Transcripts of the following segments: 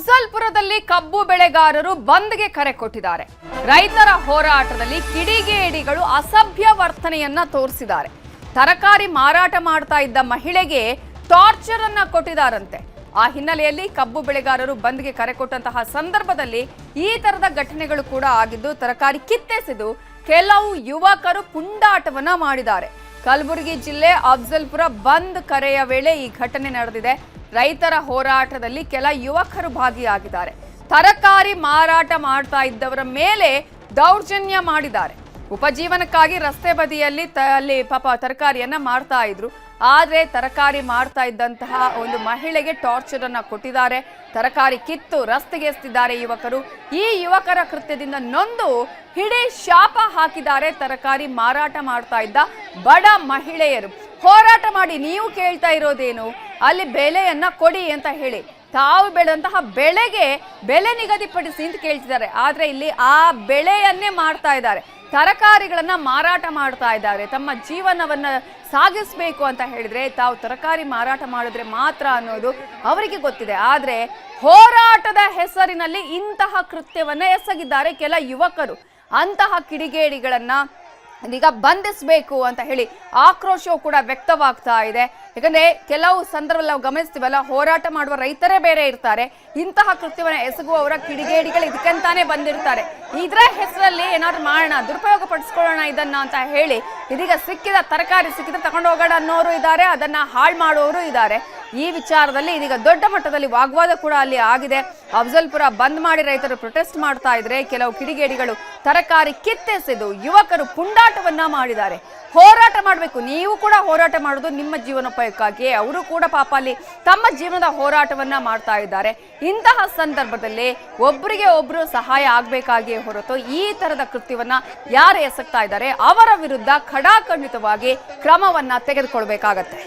ಅಫ್ಜಲ್ಪುರದಲ್ಲಿ ಕಬ್ಬು ಬೆಳೆಗಾರರು ಬಂದ್ಗೆ ಕರೆ ಕೊಟ್ಟಿದ್ದಾರೆ. ರೈತರ ಹೋರಾಟದಲ್ಲಿ ಕಿಡಿಗೇಡಿಗಳು ಅಸಭ್ಯ ವರ್ತನೆಯನ್ನ ತೋರಿಸಿದ್ದಾರೆ. ತರಕಾರಿ ಮಾರಾಟ ಮಾಡ್ತಾ ಇದ್ದ ಮಹಿಳೆಗೆ ಟಾರ್ಚರ್ ಅನ್ನ ಕೊಟ್ಟಿದ್ದಾರಂತೆ. ಆ ಹಿನ್ನೆಲೆಯಲ್ಲಿ ಕಬ್ಬು ಬೆಳೆಗಾರರು ಬಂದ್ಗೆ ಕರೆ ಕೊಟ್ಟಂತಹ ಸಂದರ್ಭದಲ್ಲಿ ಈ ತರದ ಘಟನೆಗಳು ಕೂಡ ಆಗಿದ್ದು, ತರಕಾರಿ ಕಿತ್ತೆಸೆದು ಕೆಲವು ಯುವಕರು ಪುಂಡಾಟವನ್ನ ಮಾಡಿದ್ದಾರೆ. ಕಲಬುರಗಿ ಜಿಲ್ಲೆ ಅಫ್ಜಲ್ಪುರ ಬಂದ್ ಕರೆಯ ವೇಳೆ ಈ ಘಟನೆ ನಡೆದಿದೆ. ರೈತರ ಹೋರಾಟದಲ್ಲಿ ಕೆಲ ಯುವಕರು ಭಾಗಿಯಾಗಿದ್ದಾರೆ. ತರಕಾರಿ ಮಾರಾಟ ಮಾಡ್ತಾ ಇದ್ದವರ ಮೇಲೆ ದೌರ್ಜನ್ಯ ಮಾಡಿದ್ದಾರೆ. ಉಪಜೀವನಕ್ಕಾಗಿ ರಸ್ತೆ ಬದಿಯಲ್ಲಿ ತ, ಅಲ್ಲಿ ಪಾಪ ತರಕಾರಿಯನ್ನ ಮಾಡ್ತಾ ಇದ್ರು. ಆದ್ರೆ ತರಕಾರಿ ಮಾಡ್ತಾ ಇದ್ದಂತಹ ಒಂದು ಮಹಿಳೆಗೆ ಟಾರ್ಚರ್ ಅನ್ನ ಕೊಟ್ಟಿದ್ದಾರೆ. ತರಕಾರಿ ಕಿತ್ತು ರಸ್ತೆಗೆ ಎಸ್ತಿದ್ದಾರೆ ಯುವಕರು. ಈ ಯುವಕರ ಕೃತ್ಯದಿಂದ ನೊಂದು ಹಿಡಿ ಶಾಪ ಹಾಕಿದ್ದಾರೆ ತರಕಾರಿ ಮಾರಾಟ ಮಾಡ್ತಾ ಇದ್ದ ಬಡ ಮಹಿಳೆಯರು. ಹೋರಾಟ ಮಾಡಿ ನೀವು ಕೇಳ್ತಾ ಇರೋದೇನು? ಅಲ್ಲಿ ಬೆಲೆಯನ್ನ ಕೊಡಿ ಅಂತ ಹೇಳಿ. ತಾವು ಬೆಳೆದಂತಹ ಬೆಳೆಗೆ ಬೆಲೆ ನಿಗದಿಪಡಿಸಿ ಅಂತ ಕೇಳ್ತಿದ್ದಾರೆ. ಆದ್ರೆ ಇಲ್ಲಿ ಆ ಬೆಳೆಯನ್ನೇ ಮಾಡ್ತಾ ಇದ್ದಾರೆ. ತರಕಾರಿಗಳನ್ನು ಮಾರಾಟ ಮಾಡ್ತಾ ಇದ್ದಾರೆ. ತಮ್ಮ ಜೀವನವನ್ನ ಸಾಗಿಸಬೇಕು ಅಂತ ಹೇಳಿದ್ರೆ ತಾವು ತರಕಾರಿ ಮಾರಾಟ ಮಾಡಿದ್ರೆ ಮಾತ್ರ ಅನ್ನೋದು ಅವರಿಗೆ ಗೊತ್ತಿದೆ. ಆದ್ರೆ ಹೋರಾಟದ ಹೆಸರಿನಲ್ಲಿ ಇಂತಹ ಕೃತ್ಯವನ್ನ ಎಸಗಿದ್ದಾರೆ ಕೆಲ ಯುವಕರು. ಅಂತಹ ಕಿಡಿಗೇಡಿಗಳನ್ನ ಇದೀಗ ಬಂಧಿಸಬೇಕು ಅಂತ ಹೇಳಿ ಆಕ್ರೋಶವು ಕೂಡ ವ್ಯಕ್ತವಾಗ್ತಾ ಇದೆ. ಯಾಕಂದ್ರೆ ಕೆಲವು ಸಂದರ್ಭದಲ್ಲಿ ನಾವು ಗಮನಿಸ್ತೀವಲ್ಲ, ಹೋರಾಟ ಮಾಡುವ ರೈತರೇ ಬೇರೆ ಇರ್ತಾರೆ. ಇಂತಹ ಕೃತ್ಯವನ್ನು ಎಸಗುವವರ ಕಿಡಿಗೇಡಿಗಳು ಇದಕ್ಕಂತಾನೆ ಬಂದಿರ್ತಾರೆ. ಇದರ ಹೆಸರಲ್ಲಿ ಏನಾದ್ರು ಮಾಡೋಣ, ದುರುಪಯೋಗ ಪಡಿಸ್ಕೊಳ್ಳೋಣ ಇದನ್ನ ಅಂತ ಹೇಳಿ ಇದೀಗ ಸಿಕ್ಕಿದ ತರಕಾರಿ ಸಿಕ್ಕಿದ ತಗೊಂಡು ಹೋಗೋಣ ಅನ್ನೋರು ಇದ್ದಾರೆ, ಅದನ್ನ ಹಾಳು ಮಾಡುವವರು ಇದ್ದಾರೆ. ಈ ವಿಚಾರದಲ್ಲಿ ಇದೀಗ ದೊಡ್ಡ ಮಟ್ಟದಲ್ಲಿ ವಾಗ್ವಾದ ಕೂಡ ಅಲ್ಲಿ ಆಗಿದೆ. ಅಫ್ಜಲ್ಪುರ ಬಂದ್ ಮಾಡಿ ರೈತರು ಪ್ರೊಟೆಸ್ಟ್ ಮಾಡ್ತಾ ಇದ್ರೆ ಕೆಲವು ಕಿಡಿಗೇಡಿಗಳು ತರಕಾರಿ ಕಿತ್ತೆಸೆದು ಯುವಕರು ಪುಂಡಾಟವನ್ನ ಮಾಡಿದ್ದಾರೆ. ಹೋರಾಟ ಮಾಡಬೇಕು. ನೀವು ಕೂಡ ಹೋರಾಟ ಮಾಡೋದು ನಿಮ್ಮ ಜೀವನೋಪಾಯಕ್ಕಾಗಿ. ಅವರು ಕೂಡ ಪಾಪ ಅಲ್ಲಿ ತಮ್ಮ ಜೀವನದ ಹೋರಾಟವನ್ನ ಮಾಡ್ತಾ ಇದ್ದಾರೆ. ಇಂತಹ ಸಂದರ್ಭದಲ್ಲಿ ಒಬ್ಬರಿಗೆ ಒಬ್ರು ಸಹಾಯ ಆಗ್ಬೇಕಾಗಿ ಹೊರತು ಈ ತರದ ಕೃತ್ಯವನ್ನ ಯಾರು ಎಸಗ್ತಾ ಇದ್ದಾರೆ ಅವರ ವಿರುದ್ಧ ಖಡಾಖಂಡಿತವಾಗಿ ಕ್ರಮವನ್ನ ತೆಗೆದುಕೊಳ್ಬೇಕಾಗತ್ತೆ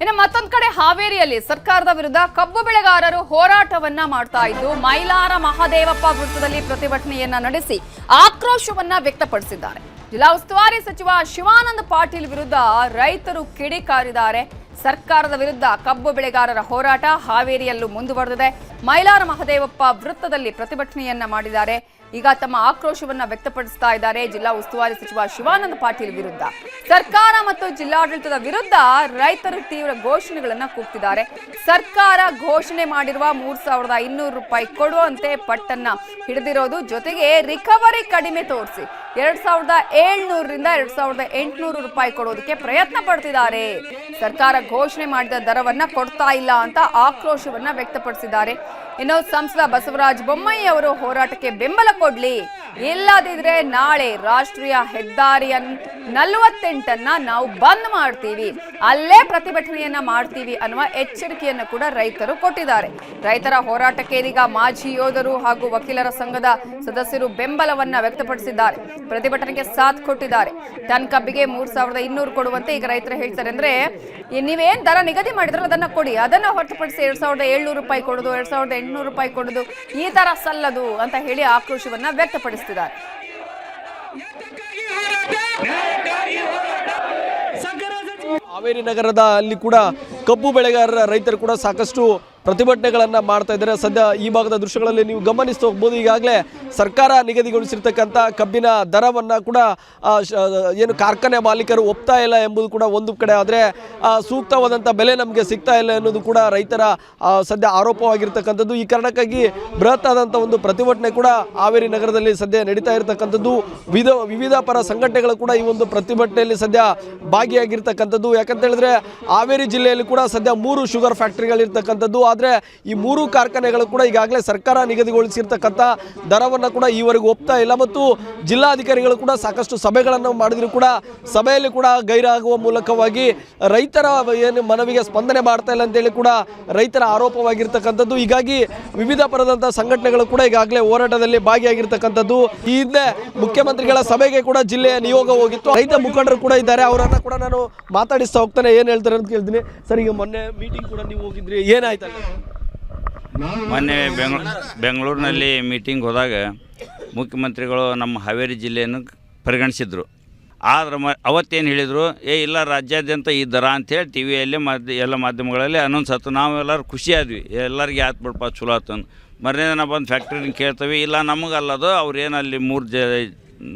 ಇನ್ನು ಮತ್ತೊಂದ್ ಕಡೆ ಹಾವೇರಿಯಲ್ಲಿ ಸರ್ಕಾರದ ವಿರುದ್ಧ ಕಬ್ಬು ಬೆಳೆಗಾರರು ಹೋರಾಟವನ್ನ ಮಾಡ್ತಾ ಇದ್ದು, ಮೈಲಾರ ಮಹಾದೇವಪ್ಪ ವೃತ್ತದಲ್ಲಿ ಪ್ರತಿಭಟನೆಯನ್ನ ನಡೆಸಿ ಆಕ್ರೋಶವನ್ನ ವ್ಯಕ್ತಪಡಿಸಿದ್ದಾರೆ. ಜಿಲ್ಲಾ ಉಸ್ತುವಾರಿ ಸಚಿವ ಶಿವಾನಂದ ಪಾಟೀಲ್ ವಿರುದ್ಧ ರೈತರು ಕಿಡಿಕಾರಿದ್ದಾರೆ. ಸರ್ಕಾರದ ವಿರುದ್ಧ ಕಬ್ಬು ಬೆಳೆಗಾರರ ಹೋರಾಟ ಹಾವೇರಿಯಲ್ಲೂ ಮುಂದುವರೆದಿದೆ. ಮೈಲಾರ ಮಹದೇವಪ್ಪ ವೃತ್ತದಲ್ಲಿ ಪ್ರತಿಭಟನೆಯನ್ನ ಮಾಡಿದ್ದಾರೆ. ಈಗ ತಮ್ಮ ಆಕ್ರೋಶವನ್ನ ವ್ಯಕ್ತಪಡಿಸ್ತಾ ಇದ್ದಾರೆ ಜಿಲ್ಲಾ ಉಸ್ತುವಾರಿ ಸಚಿವ ಶಿವಾನಂದ ಪಾಟೀಲ್ ವಿರುದ್ಧ. ಸರ್ಕಾರ ಮತ್ತು ಜಿಲ್ಲಾಡಳಿತದ ವಿರುದ್ಧ ರೈತರು ತೀವ್ರ ಘೋಷಣೆಗಳನ್ನ ಕೂಗ್ತಿದ್ದಾರೆ. ಸರ್ಕಾರ ಘೋಷಣೆ ಮಾಡಿರುವ ಮೂರ್ ಸಾವಿರದ ಇನ್ನೂರು ರೂಪಾಯಿ ಕೊಡುವಂತೆ ಪಟ್ಟನ್ನ ಹಿಡಿದಿರೋದು ಜೊತೆಗೆ ರಿಕವರಿ ಕಡಿಮೆ ತೋರಿಸಿ ಎರಡ್ ಸಾವಿರದ ಏಳ್ನೂರರಿಂದ ಎರಡ್ ಸಾವಿರದ ಎಂಟುನೂರು ರೂಪಾಯಿ ಕೊಡೋದಕ್ಕೆ ಪ್ರಯತ್ನ ಪಡ್ತಿದ್ದಾರೆ. ಸರ್ಕಾರ ಘೋಷಣೆ ಮಾಡಿದ ದರವನ್ನ ಕೊಡ್ತಾ ಇಲ್ಲ ಅಂತ ಆಕ್ರೋಶವನ್ನ ವ್ಯಕ್ತಪಡಿಸಿದ್ದಾರೆ. ಇನ್ನು ಸಂಸದ ಬಸವರಾಜ ಬೊಮ್ಮಾಯಿ ಅವರು ಹೋರಾಟಕ್ಕೆ ಬೆಂಬಲ ಕೊಡ್ಲಿ. ಇಲ್ಲದಿದ್ರೆ ನಾಳೆ ರಾಷ್ಟ್ರೀಯ ಹೆದ್ದಾರಿಯನ್ ನಲವತ್ತೆಂಟನ್ನ ನಾವು ಬಂದ್ ಮಾಡ್ತೀವಿ. ಅಲ್ಲೇ ಪ್ರತಿಭಟನೆಯನ್ನ ಮಾಡ್ತೀವಿ ಅನ್ನುವ ಎಚ್ಚರಿಕೆಯನ್ನು ಕೂಡ ರೈತರು ಕೊಟ್ಟಿದ್ದಾರೆ. ರೈತರ ಹೋರಾಟಕ್ಕೆ ಇದೀಗ ಮಾಜಿ ಯೋಧರು ಹಾಗೂ ವಕೀಲರ ಸಂಘದ ಸದಸ್ಯರು ಬೆಂಬಲವನ್ನ ವ್ಯಕ್ತಪಡಿಸಿದ್ದಾರೆ. ಪ್ರತಿಭಟನೆಗೆ ಸಾಥ್ ಕೊಟ್ಟಿದ್ದಾರೆ. ಟನ್ ಕಬ್ಬಿಗೆ ಮೂರ್ ಸಾವಿರದ ಇನ್ನೂರು ಕೊಡುವಂತೆ ಈಗ ರೈತರು ಹೇಳ್ತಾರೆ ಅಂದ್ರೆ ನೀವೇನ್ ದರ ನಿಗದಿ ಮಾಡಿದ್ರು ಅದನ್ನ ಕೊಡಿ, ಅದನ್ನ ಹೊರತುಪಡಿಸಿ ಎರಡ್ ಸಾವಿರದ ಏಳ್ನೂರು ರೂಪಾಯಿ ಕೊಡೋದು, ಎರಡ್ ಸಾವಿರದ ಎಂಟುನೂರು ರೂಪಾಯಿ ಕೊಡೋದು, ಈ ತರ ಸಲ್ಲದು ಅಂತ ಹೇಳಿ ಆಕ್ರೋಶವನ್ನ ವ್ಯಕ್ತಪಡಿಸ್ತಿದ್ದಾರೆ ಹಾವೇರಿ ನಗರದ ಅಲ್ಲಿ ಕೂಡ ಕಬ್ಬು ಬೆಳೆಗಾರರ ರೈತರು ಕೂಡ ಸಾಕಷ್ಟು ಪ್ರತಿಭಟನೆಗಳನ್ನು ಮಾಡ್ತಾ ಇದ್ದಾರೆ. ಸದ್ಯ ಈ ಭಾಗದ ದೃಶ್ಯಗಳಲ್ಲಿ ನೀವು ಗಮನಿಸ್ತಾ ಹೋಗ್ಬೋದು. ಈಗಾಗಲೇ ಸರ್ಕಾರ ನಿಗದಿಗೊಳಿಸಿರ್ತಕ್ಕಂಥ ಕಬ್ಬಿನ ದರವನ್ನು ಕೂಡ ಏನು ಕಾರ್ಖಾನೆ ಮಾಲೀಕರು ಒಪ್ತಾ ಇಲ್ಲ ಎಂಬುದು ಕೂಡ ಒಂದು ಕಡೆ. ಆದರೆ ಸೂಕ್ತವಾದಂಥ ಬೆಲೆ ನಮಗೆ ಸಿಗ್ತಾ ಇಲ್ಲ ಅನ್ನೋದು ಕೂಡ ರೈತರ ಸದ್ಯ ಆರೋಪವಾಗಿರ್ತಕ್ಕಂಥದ್ದು. ಈ ಕಾರಣಕ್ಕಾಗಿ ಬೃಹತ್ ಆದಂಥ ಒಂದು ಪ್ರತಿಭಟನೆ ಕೂಡ ಹಾವೇರಿ ನಗರದಲ್ಲಿ ಸದ್ಯ ನಡೀತಾ ಇರತಕ್ಕಂಥದ್ದು. ವಿಧ, ವಿವಿಧ ಪರ ಸಂಘಟನೆಗಳು ಕೂಡ ಈ ಒಂದು ಪ್ರತಿಭಟನೆಯಲ್ಲಿ ಸದ್ಯ ಭಾಗಿಯಾಗಿರ್ತಕ್ಕಂಥದ್ದು. ಯಾಕಂತ ಹೇಳಿದ್ರೆ, ಹಾವೇರಿ ಜಿಲ್ಲೆಯಲ್ಲಿ ಕೂಡ ಸದ್ಯ ಮೂರು ಶುಗರ್ ಫ್ಯಾಕ್ಟರಿಗಳಿರ್ತಕ್ಕಂಥದ್ದು. ಆದರೆ ಈ ಮೂರು ಕಾರ್ಖಾನೆಗಳು ಕೂಡ ಈಗಾಗಲೇ ಸರ್ಕಾರ ನಿಗದಿಗೊಳಿಸಿರ್ತಕ್ಕಂಥ ದರವನ್ನು ಕೂಡ ಈವರೆಗೂ ಒಪ್ತಾ ಇಲ್ಲ ಮತ್ತು ಜಿಲ್ಲಾಧಿಕಾರಿಗಳು ಕೂಡ ಸಾಕಷ್ಟು ಸಭೆಗಳನ್ನು ಮಾಡಿದರೂ ಕೂಡ ಸಭೆಯಲ್ಲಿ ಕೂಡ ಗೈರಾಗುವ ಮೂಲಕವಾಗಿ ರೈತರ ಏನು ಮನವಿಗೆ ಸ್ಪಂದನೆ ಮಾಡ್ತಾ ಇಲ್ಲ ಅಂತೇಳಿ ಕೂಡ ರೈತರ ಆರೋಪವಾಗಿರ್ತಕ್ಕಂಥದ್ದು. ಹೀಗಾಗಿ ವಿವಿಧ ಪರದಂಥ ಸಂಘಟನೆಗಳು ಕೂಡ ಈಗಾಗಲೇ ಹೋರಾಟದಲ್ಲಿ ಭಾಗಿಯಾಗಿರ್ತಕ್ಕಂಥದ್ದು. ಈ ಹಿಂದೆ ಮುಖ್ಯಮಂತ್ರಿಗಳ ಸಭೆಗೆ ಕೂಡ ಜಿಲ್ಲೆಯ ನಿಯೋಗ ಹೋಗಿತ್ತು. ರೈತ ಮುಖಂಡರು ಕೂಡ ಇದ್ದಾರೆ. ಅವರನ್ನು ಕೂಡ ನಾನು ಮಾತಾಡಿಸ್ತಾ ಹೋಗ್ತಾನೆ. ಏನು ಹೇಳ್ತಾರೆ ಅಂತ ಕೇಳ್ತೀನಿ. ಸರ್, ಈಗ ಮೊನ್ನೆ ಮೀಟಿಂಗ್ ಕೂಡ ನೀವು ಹೋಗಿದ್ರಿ. ಏನಾಯ್ತಲ್ಲ? ಮೊನ್ನೆ ಬೆಂಗ್ಳೂ ಬೆಂಗಳೂರಿನಲ್ಲಿ ಮೀಟಿಂಗ್ ಹೋದಾಗ ಮುಖ್ಯಮಂತ್ರಿಗಳು ನಮ್ಮ ಹಾವೇರಿ ಜಿಲ್ಲೆಯನ್ನು ಪರಿಗಣಿಸಿದ್ರು. ಆದ್ರೆ ಮ ಅವತ್ತೇನು ಹೇಳಿದರು? ಏ ಇಲ್ಲ ರಾಜ್ಯಾದ್ಯಂತ ಈ ದರ ಅಂಥೇಳಿ ಟಿ ವಿಯಲ್ಲಿ ಮಾಧ್ಯ ಎಲ್ಲ ಮಾಧ್ಯಮಗಳಲ್ಲಿ ಅನೌನ್ಸ್ ಆಯ್ತು. ನಾವೆಲ್ಲರೂ ಖುಷಿ ಆದ್ವಿ ಎಲ್ಲರಿಗೆ ಆತು ಬಿಡಪ್ಪ ಚಲೋ ಆತು ಮರನೇ ದಿನ ಬಂದು ಫ್ಯಾಕ್ಟ್ರಿನ ಕೇಳ್ತೇವೆ. ಇಲ್ಲ ನಮಗಲ್ಲದು. ಅವ್ರು ಏನು ಅಲ್ಲಿ ಮೂರು ಜ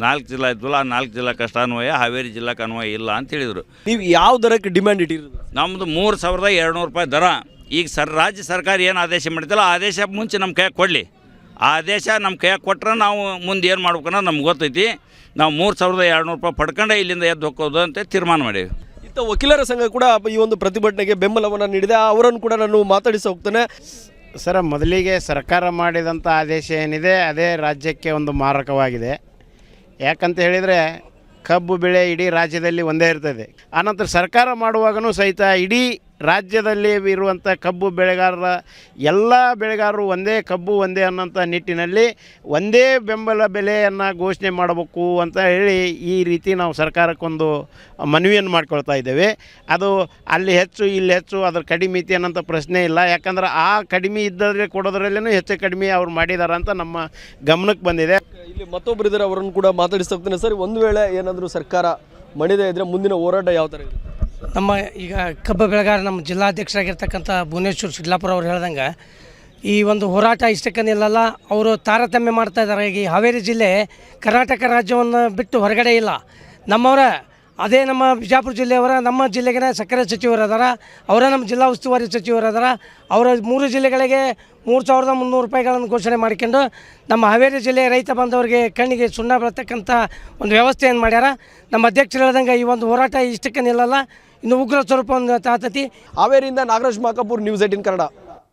ನಾಲ್ಕು ಜಿಲ್ಲಾ ಇದ್ವಲ್ಲ ಆ ನಾಲ್ಕು ಜಿಲ್ಲಾಕ್ಕೆ ಅಷ್ಟು ಅನ್ವಯ ಹಾವೇರಿ ಜಿಲ್ಲಾಕ್ಕೆ ಅನ್ವಯ ಇಲ್ಲ ಅಂತ ಹೇಳಿದರು. ನೀವು ಯಾವ ದರಕ್ಕೆ ಡಿಮ್ಯಾಂಡ್ ಇಟ್ಟಿರೋದು? ನಮ್ಮದು ಮೂರು ಸಾವಿರದ ಎರಡುನೂರು ರೂಪಾಯಿ ದರ. ಈಗ ಸರ್ ರಾಜ್ಯ ಸರ್ಕಾರ ಏನು ಆದೇಶ ಮಾಡಿದ್ದಲ್ಲ ಆ ಆದೇಶ ಮುಂಚೆ ನಮ್ಮ ಕೈಯಾಗ ಕೊಡಲಿ. ಆ ಆದೇಶ ನಮ್ಮ ಕೈಯಾಗ ಕೊಟ್ಟರೆ ನಾವು ಮುಂದೆ ಏನು ಮಾಡ್ಬೇಕನ್ನೋ ನಮ್ಗೆ ಗೊತ್ತೈತಿ. ನಾವು ಮೂರು ಸಾವಿರದ ಎರಡುನೂರು ರೂಪಾಯಿ ಪಡ್ಕೊಂಡೆ ಇಲ್ಲಿಂದ ಎದ್ದು ಹೋಗೋದು ಅಂತ ತೀರ್ಮಾನ ಮಾಡೀವಿ. ಇತ್ತ ವಕೀಲರ ಸಂಘ ಕೂಡ ಈ ಒಂದು ಪ್ರತಿಭಟನೆಗೆ ಬೆಂಬಲವನ್ನು ನೀಡಿದೆ. ಅವರನ್ನು ಕೂಡ ನಾನು ಮಾತಾಡಿಸಿ ಹೋಗ್ತೇನೆ. ಸರ ಮೊದಲಿಗೆ ಸರ್ಕಾರ ಮಾಡಿದಂಥ ಆದೇಶ ಏನಿದೆ ಅದೇ ರಾಜ್ಯಕ್ಕೆ ಒಂದು ಮಾರಕವಾಗಿದೆ. ಯಾಕಂತ ಹೇಳಿದರೆ ಕಬ್ಬು ಬೆಳೆ ಇಡೀ ರಾಜ್ಯದಲ್ಲಿ ಒಂದೇ ಇರ್ತದೆ. ಆನಂತರ ಸರ್ಕಾರ ಮಾಡುವಾಗನೂ ಸಹಿತ ಇಡೀ ರಾಜ್ಯದಲ್ಲಿ ಇರುವಂಥ ಕಬ್ಬು ಬೆಳೆಗಾರರ ಎಲ್ಲ ಬೆಳೆಗಾರರು ಒಂದೇ ಕಬ್ಬು ಒಂದೇ ಅನ್ನೋಂಥ ನಿಟ್ಟಿನಲ್ಲಿ ಒಂದೇ ಬೆಂಬಲ ಬೆಲೆಯನ್ನು ಘೋಷಣೆ ಮಾಡಬೇಕು ಅಂತ ಹೇಳಿ ಈ ರೀತಿ ನಾವು ಸರ್ಕಾರಕ್ಕೊಂದು ಮನವಿಯನ್ನು ಮಾಡ್ಕೊಳ್ತಾ ಇದ್ದೇವೆ. ಅದು ಅಲ್ಲಿ ಹೆಚ್ಚು, ಇಲ್ಲಿ ಹೆಚ್ಚು, ಅದ್ರ ಕಡಿಮೆ ಇತಿ ಅನ್ನೋಂಥ ಪ್ರಶ್ನೆ ಇಲ್ಲ. ಯಾಕಂದ್ರೆ ಆ ಕಡಿಮೆ ಇದ್ದರೆ ಕೊಡೋದ್ರಲ್ಲೂ ಹೆಚ್ಚು ಕಡಿಮೆ ಅವ್ರು ಮಾಡಿದಾರ ಅಂತ ನಮ್ಮ ಗಮನಕ್ಕೆ ಬಂದಿದೆ. ಇಲ್ಲಿ ಮತ್ತೊಬ್ಬರು ಇದ್ದಾರೆ ಅವರನ್ನು ಕೂಡ ಮಾತಾಡಿಸ್ತಾ ಸರ್, ಒಂದು ವೇಳೆ ಏನಾದರೂ ಸರ್ಕಾರ ಮಣಿದೇ ಇದ್ರೆ ಮುಂದಿನ ಹೋರಾಟ ಯಾವ ಥರ ನಮ್ಮ ಈಗ ಕಬ್ಬು ಬೆಳೆಗಾರ ನಮ್ಮ ಜಿಲ್ಲಾಧ್ಯಕ್ಷರಾಗಿರ್ತಕ್ಕಂಥ ಭುವನೇಶ್ವರ್ ಸಿಡ್ಲಾಪುರ ಅವ್ರು ಹೇಳ್ದಂಗೆ, ಈ ಒಂದು ಹೋರಾಟ ಇಷ್ಟಕ್ಕೆ ನಿಲ್ಲಲ್ಲ ಅವರು ತಾರತಮ್ಯ ಮಾಡ್ತಾ ಇದ್ದಾರೆ. ಈ ಹಾವೇರಿ ಜಿಲ್ಲೆ ಕರ್ನಾಟಕ ರಾಜ್ಯವನ್ನು ಬಿಟ್ಟು ಹೊರಗಡೆ ಇಲ್ಲ. ನಮ್ಮವರ ಅದೇ ನಮ್ಮ ಬಿಜಾಪುರ ಜಿಲ್ಲೆಯವರ, ನಮ್ಮ ಜಿಲ್ಲೆಗೆ ಸಕ್ಕರೆ ಸಚಿವರು ಅದಾರ ಅವರ ನಮ್ಮ ಜಿಲ್ಲಾ ಉಸ್ತುವಾರಿ ಸಚಿವರು ಅದಾರ ಅವರ ಮೂರು ಜಿಲ್ಲೆಗಳಿಗೆ ಮೂರು ಸಾವಿರದ ಮುನ್ನೂರು ರೂಪಾಯಿಗಳನ್ನು ಘೋಷಣೆ ಮಾಡಿಕೊಂಡು ನಮ್ಮ ಹಾವೇರಿ ಜಿಲ್ಲೆಯ ರೈತ ಬಂದವರಿಗೆ ಕಣ್ಣಿಗೆ ಸುಣ್ಣ ಬೀಳತಕ್ಕಂಥ ಒಂದು ವ್ಯವಸ್ಥೆಯನ್ನು ಮಾಡ್ಯಾರ. ನಮ್ಮ ಅಧ್ಯಕ್ಷರು ಹೇಳ್ದಂಗೆ ಈ ಒಂದು ಹೋರಾಟ ಇಷ್ಟಕ್ಕೆ ನಿಲ್ಲಲ್ಲ. ಇನ್ನು ಉಗ್ರ ಸ್ವರೂಪವನ್ನು ತಾತತಿ. ಹಾವೇರಿಯಿಂದ ನಾಗರಾಜ್ ಮಾಕಾಪುರ್, ನ್ಯೂಸ್ ಏಟಿನ್ ಕನ್ನಡ.